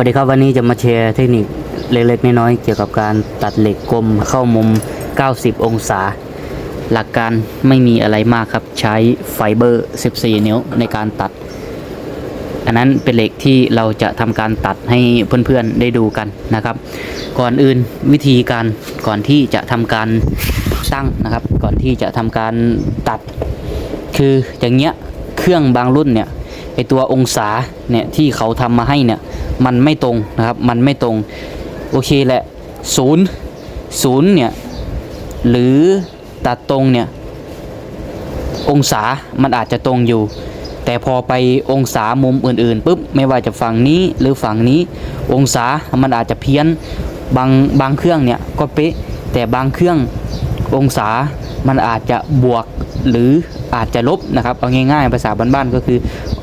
วัสดีครับวันนี้จะมาแชร์เทคนิคเล็กๆน้อยๆเกี่ยวกับการตัดเหล็กกลมเข้ามุม 90 องศา หลักการไม่มีอะไรมากครับ ใช้ไฟเบอร์ 14 นิ้วในการตัด อันนั้นเป็นเหล็กที่เราจะทำการตัดให้เพื่อนๆได้ดูกันนะครับ ก่อนอื่นวิธีการก่อนที่จะทำการตั้งนะครับ ก่อนที่จะทำการตัด คืออย่างเงี้ยเครื่องบางรุ่นเนี่ย อตัวองศาเนี่ยที่เขาทำมาให้เนี่ยมันไม่ตรงนะครับมันไม่ตรงโอเคแหละศูนย์ศูนย์เนี่ยหรือตัดตรงเนี่ยองศามันอาจจะตรงอยู่ แต่พอไปองศามุมอื่นๆปุ๊บไม่ว่าจะฝั่งนี้หรือฝั่งนี้ องศามันอาจจะเพี้ยนบางบางเครื่องเนี่ยก็เป๊ะแต่บางเครื่ององศามันอาจจะบวก หรืออาจจะลบนะครับเอาง่ายๆภาษาบ้านๆก็คือ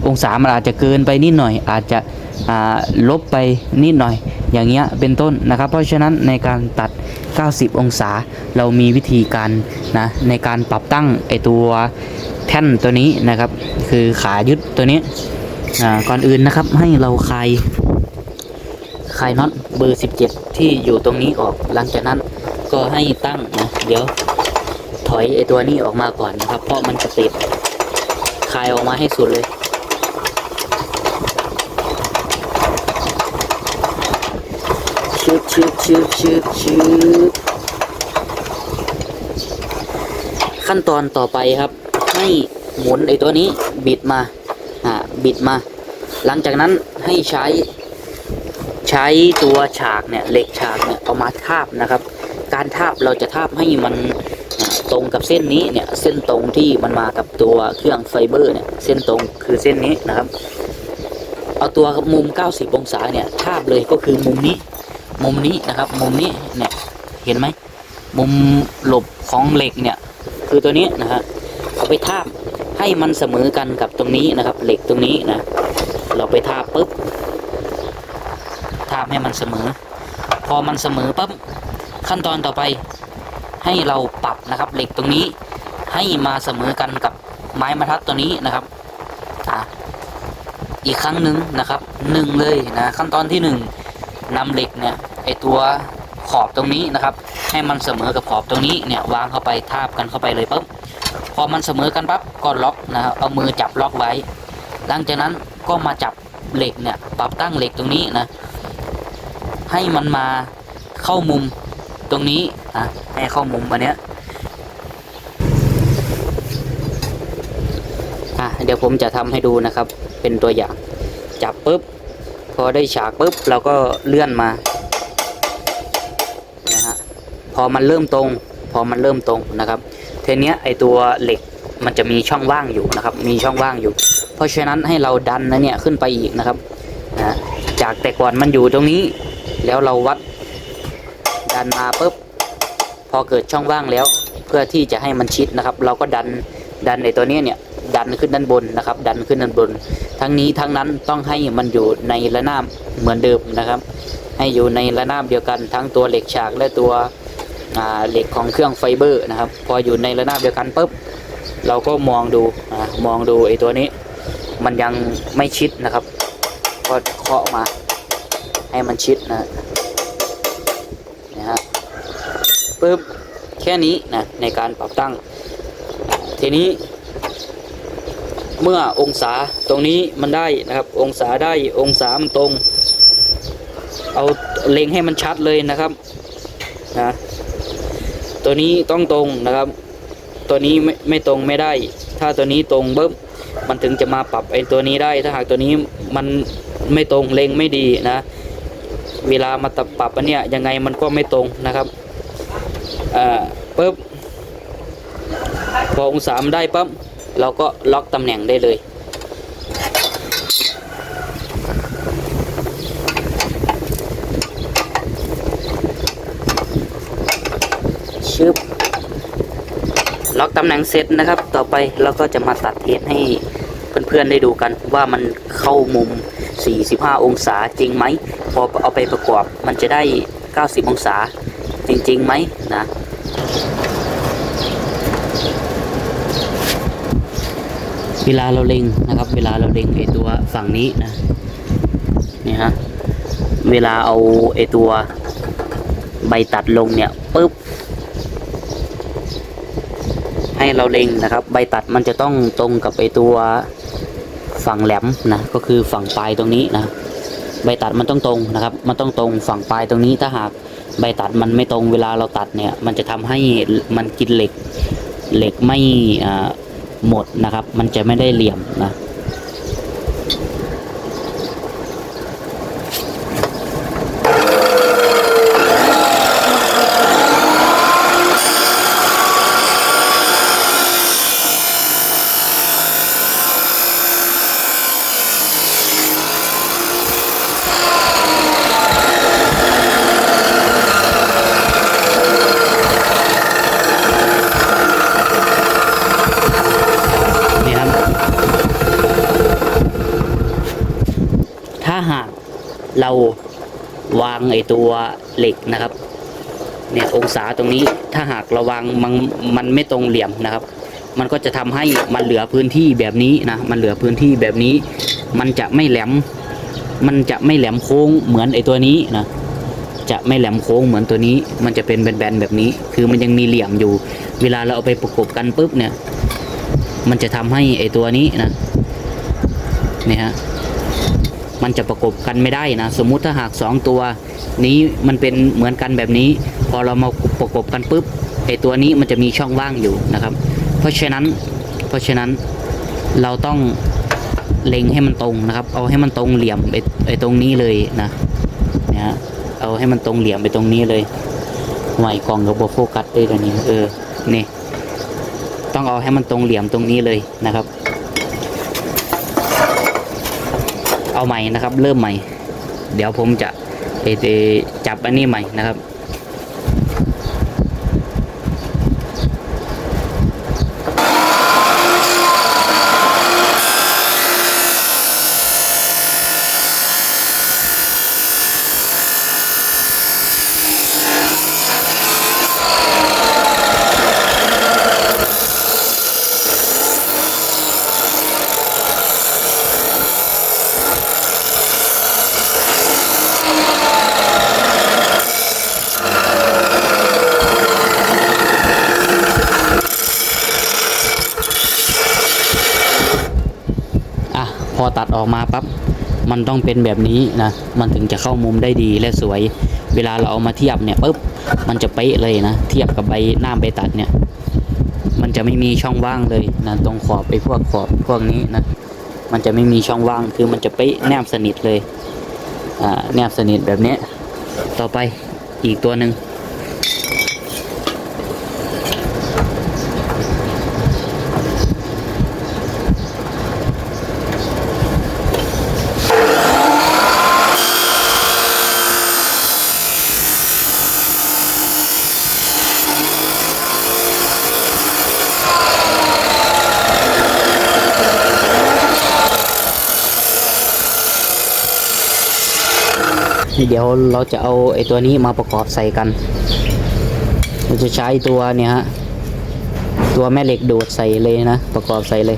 องศามันอาจจะเกินไปนิดหน่อย อาจจะลบไปนิดหน่อย อย่างเงี้ยเป็นต้นนะครับ เพราะฉะนั้นในการตัด 90 องศาเรามีวิธีการนะในการปรับตั้งไอตัวแท่นตัวนี้นะครับ คือขายึดตัวนี้ก่อนอื่นนะครับให้เราคลายคลายน็อตเบอร์ 17 ที่อยู่ตรงนี้ออกหลังจากนั้นก็ให้ตั้งนะเดี๋ยว ถอยไอตัวนี้ออกมาก่อนนะครับ เพราะมันจะติดคลายออกมาให้สุดเลยชืบชืบชืบชืบชืบขั้นตอนต่อไปครับ ให้หมุนไอตัวนี้บิดมา อ่า บิดมา หลังจากนั้นให้ใช้ใช้ตัวฉากเนี่ยเหล็กฉากเนี่ยเอามาทาบนะครับ การทาบเราจะทาบให้มัน ตรงกับเส้นนี้เนี่ยเส้นตรงที่มันมากับตัวเครื่องไฟเบอร์เนี่ยเส้นตรงคือเส้นนี้นะครับ เอาตัวมุม 90 องศาเนี่ยทาบเลยก็คือมุมนี้ มุมนี้นะครับ มุมนี้เนี่ยเห็นไหมมุมหลบของเหล็กเนี่ยคือตัวนี้นะฮะเอาไปทาบให้มันเสมอกันกับตรงนี้นะครับ เหล็กตรงนี้นะ เราไปทาบปุ๊บทาบให้มันเสมอ พอมันเสมอปั๊บขั้นตอนต่อไป ให้เราปรับนะครับ เหล็กตรงนี้ให้มาเสมอกันกับไม้บรรทัดตัวนี้นะครับอะอีกครั้งหนึ่งนะครับหนึ่งเลยนะขั้นตอนที่หนึ่งนำเหล็กเนี่ยไอตัวขอบตรงนี้นะครับ ให้มันเสมอกับขอบตรงนี้เนี่ยวางเข้าไปทาบกันเข้าไปเลยปุ๊บพอมันเสมอกันปั๊บก็ล็อกนะครับเอามือจับล็อกไว้ หลังจากนั้นก็มาจับเหล็กเนี่ยปรับตั้งเหล็กตรงนี้นะให้มันมาเข้ามุม ตรงนี้นะให้เข้ามุมอันเนี้ยอะเดี๋ยวผมจะทำให้ดูนะครับ เป็นตัวอย่าง จับปุ๊บ พอได้ฉากปุ๊บเราก็เลื่อนมานะฮะพอมันเริ่มตรง พอมันเริ่มตรงนะครับทีเนี้ยไอตัวเหล็กมันจะมีช่องว่างอยู่นะครับ มีช่องว่างอยู่ เพราะฉะนั้นให้เราดันนะเนี่ยขึ้นไปอีกนะครับนะจากแต่ก่อนมันอยู่ตรงนี้ แล้วเราวัด นมาปุ๊บพอเกิดช่องว่างแล้ว เพื่อที่จะให้มันชิดนะครับ เราก็ดันดันในตัวนี้เนี่ยดันขึ้นด้านบนนะครับ ดันขึ้นด้านบน ทั้งนี้ทั้งนั้นต้องให้มันอยู่ในระนาบเหมือนเดิมนะครับ ให้อยู่ในระนาบเดียวกันทั้งตัวเหล็กฉากและตัวเหล็กของเครื่องไฟเบอร์นะครับ พออยู่ในระนาบเดียวกันปุ๊บเราก็มองดูอมองดูไอ้ตัวนี้ มันยังไม่ชิดนะครับ ก็เคาะมาให้มันชิดนะ ปุ๊บแค่นี้นะในการปรับตั้ง ทีนี้ เมื่อองศาตรงนี้มันได้นะครับ องศาได้องศามันตรง เอาเล็งให้มันชัดเลยนะครับนะตัวนี้ต้องตรงนะครับ ตัวนี้ไม่ไม่ตรงไม่ได้ ถ้าตัวนี้ตรงปุ๊บมันถึงจะมาปรับไอ้ตัวนี้ได้ ถ้าหากตัวนี้มันไม่ตรงเล็งไม่ดีนะ เวลามาตปรับอันเนี้ยยังไงมันก็ไม่ตรงนะครับ อ่าปุ๊บพอองศามันได้ปั๊บเราก็ล็อกตำแหน่งได้เลย ชึบล็อกตำแหน่งเสร็จนะครับ ต่อไปเราก็จะมาตัดเทสให้เพื่อนๆได้ดูกันว่ามันเข้ามุม 45 องศาจริงไหม พอเอาไปประกอบมันจะได้ 90 องศา ริงๆไหมนะเวลาเราเล็งนะครับ เวลาเราเล็งไอตัวฝั่งนี้นะนี่ฮะเวลาเอาไอตัวใบตัดลงเนี่ยปุ๊บให้เราเล็งนะครับ ใบตัดมันจะต้องตรงกับไอตัวฝั่งแหลมนะก็คือฝั่งปลายตรงนี้นะใบตัดมันต้องตรงนะครับ มันต้องตรงฝั่งปลายตรงนี้ถ้าหาก ใบตัดมันไม่ตรงเวลาเราตัดเนี่ย มันจะทำให้มันกินเหล็กเหล็กไม่หมดนะครับ มันจะไม่ได้เหลี่ยมนะ ถ้าหากเราวางไอตัวเหล็กนะครับ เนี่ยองศาตรงนี้ถ้าหากเราวางมันมันไม่ตรงเหลี่ยมนะครับ มันก็จะทำให้มันเหลือพื้นที่แบบนี้นะมันเหลือพื้นที่แบบนี้ มันจะไม่แหลม มันจะไม่แหลมโค้งเหมือนไอตัวนี้นะจะไม่แหลมโค้งเหมือนตัวนี้ มันจะเป็นแบนๆแบบนี้ คือมันยังมีเหลี่ยมอยู่ เวลาเราเอาไปประกบกันปุ๊บเนี่ย มันจะทำให้ไอตัวนี้นะนี่ฮะ มันจะประกบกันไม่ได้นะสมมุติถ้าหากสองตัว นี้มันเป็นเหมือนกันแบบนี้ พอเรามาประกบกันปุ๊บไอตัวนี้มันจะมีช่องว่างอยู่นะครับ เพราะฉะนั้นเพราะฉะนั้นเราต้องเล็งให้มันตรงนะครับ เอาให้มันตรงเหลี่ยมไอไอตรงนี้เลยนะเนี่ยฮะเอาให้มันตรงเหลี่ยมไปตรงนี้เลยไหวกล่องกับโฟกัสด้วยตัวนี้เออนี่ต้องเอาให้มันตรงเหลี่ยมตรงนี้เลยนะครับ เอาใหม่นะครับ เริ่มใหม่ เดี๋ยวผมจะจับอันนี้ใหม่นะครับ พอตัดออกมาปั๊บมันต้องเป็นแบบนี้นะมันถึงจะเข้ามุมได้ดีและสวย เวลาเราเอามาเทียบเนี่ยปุ๊บมันจะเป๊ะเลยนะ เทียบกับใบหน้าใบตัดเนี่ย มันจะไม่มีช่องว่างเลยนะตรงขอบไปพวกขอบพวกนี้นะมันจะไม่มีช่องว่างคือมันจะเป๊ะแนบสนิทเลยอ่าแนบสนิทแบบนี้ ต่อไปอีกตัวหนึ่ง เดี๋ยวเราจะเอาไอ้ตัวนี้มาประกอบใส่กัน เราจะใช้ตัวเนี่ยฮะ ตัวแม่เหล็กดูดใส่เลยนะ ประกอบใส่เลย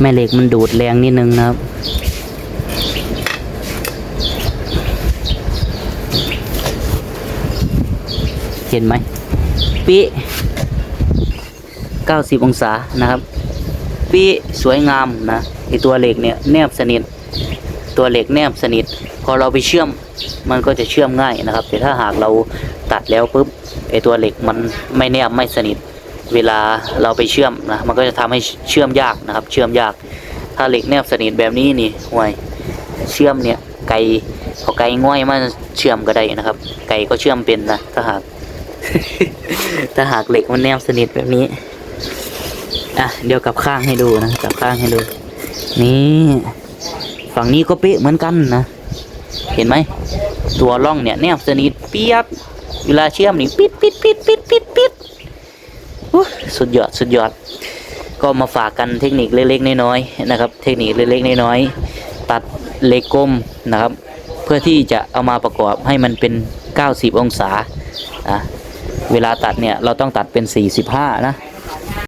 แม่เหล็กมันดูดแรงนิดนึงนะครับ เห็นไหม ปี90 องศานะครับ ปีสวยงามนะไอตัวเหล็กเนี่ยแนบสนิท ตัวเหล็กแนบสนิท พอเราไปเชื่อมมันก็จะเชื่อมง่ายนะครับ แต่ถ้าหากเราตัดแล้วปุ๊บไอตัวเหล็กมันไม่แนบไม่สนิท เวลาเราไปเชื่อมนะมันก็จะทำให้เชื่อมยากนะครับ เชื่อมยาก ถ้าเหล็กแนบสนิทแบบนี้นี่ห่วยเชื่อมเนี่ยไก่เอไก่ง่อยมาเชื่อมก็ได้นะครับ ไก่ก็เชื่อมเป็นนะถ้าหาก ถ้าหากเหล็กมันแนบสนิทแบบนี้ อะ เดี๋ยวกับข้างให้ดูนะ กับข้างให้ดู นี่ ฝั่งนี้ก็เป๊ะเหมือนกันนะ เห็นไหม ตัวร่องเนี่ยแนบสนิทเปียบ เวลาเชื่อมนี่ปิดปิดปิดปิดปิดปิดสุดยอด สุดยอด ก็มาฝากกันเทคนิคเล็กๆน้อยๆนะครับ เทคนิคเล็กๆน้อยๆตัดเหล็กกลมนะครับ เพื่อที่จะเอามาประกอบให้มันเป็น 90 องศาอะ เวลาตัดเนี่ยเราต้องตัดเป็น 45 นะ